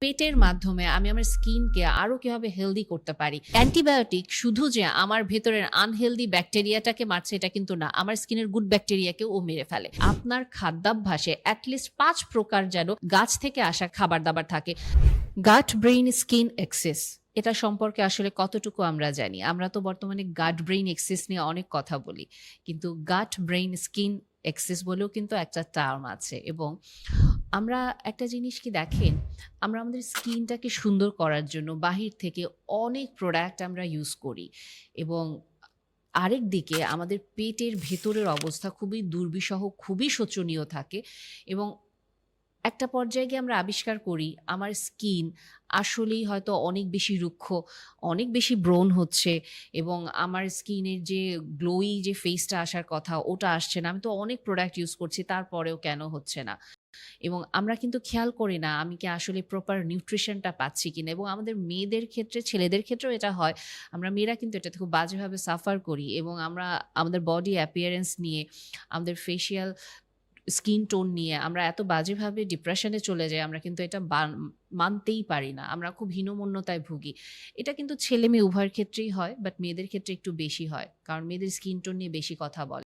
পেটের মাধ্যমে আমি আমার স্কিনকে আরও কীভাবে হেলদি করতে পারি। অ্যান্টিবায়োটিক শুধু যে আমার ভেতরের আনহেলদি ব্যাকটেরিয়াটাকে মারছে এটা কিন্তু না, আমার স্কিনের গুড ব্যাকটেরিয়াকে ও মেরে ফেলে। আপনার খাদ্যাভ্যাসে অ্যাটলিস্ট পাঁচ প্রকার যেন গাছ থেকে আসা খাবার দাবার থাকে। গাট ব্রেইন স্কিন এক্সেস এটা সম্পর্কে আসলে কতটুকু আমরা জানি? আমরা তো বর্তমানে গাট ব্রেইন এক্সেস নিয়ে অনেক কথা বলি। কিন্তু গাট ব্রেইন স্কিন এক্সেস বলেও কিন্তু একটা টার্ম আছে এবং আমরা একটা জিনিস কি দেখেন, আমরা আমাদের স্কিনটাকে সুন্দর করার জন্য বাহির থেকে অনেক প্রোডাক্ট আমরা ইউজ করি এবং আরেক দিকে আমাদের পেটের ভেতরের অবস্থা খুবই দুর্বিষহ, খুবই শোচনীয় থাকে এবং একটা পর্যায়ে গিয়ে আমরা আবিষ্কার করি আমার স্কিন আসলেই হয়তো অনেক বেশি রুক্ষ, অনেক বেশি ব্রণ হচ্ছে এবং আমার স্কিনের যে গ্লোই যে ফেসটা আসার কথা, ওটা আসছে না। আমি তো অনেক প্রোডাক্ট ইউজ করছি, তারপরেও কেন হচ্ছে না? এবং আমরা কিন্তু খেয়াল করি না আমি কি আসলে প্রপার নিউট্রিশনটা পাচ্ছি কিনা। এবং আমাদের মেয়েদের ক্ষেত্রে, ছেলেদের ক্ষেত্রেও এটা হয়। আমরা মেয়েরা কিন্তু এটাতে খুব বাজেভাবে সাফার করি এবং আমরা আমাদের বডি অ্যাপিয়ারেন্স নিয়ে, আমাদের ফেসিয়াল স্কিন টোন নিয়ে আমরা এত বাজেভাবে ডিপ্রেশনে চলে যাই, আমরা কিন্তু এটা মানতেই পারি না। আমরা খুব হীনমন্যতায় ভুগি। এটা কিন্তু ছেলে মেয়ে উভয়ের ক্ষেত্রেই হয় বাট মেয়েদের ক্ষেত্রে একটু বেশি হয়। কারণ মেয়েদের স্কিন টোন নিয়ে বেশি কথা বলে।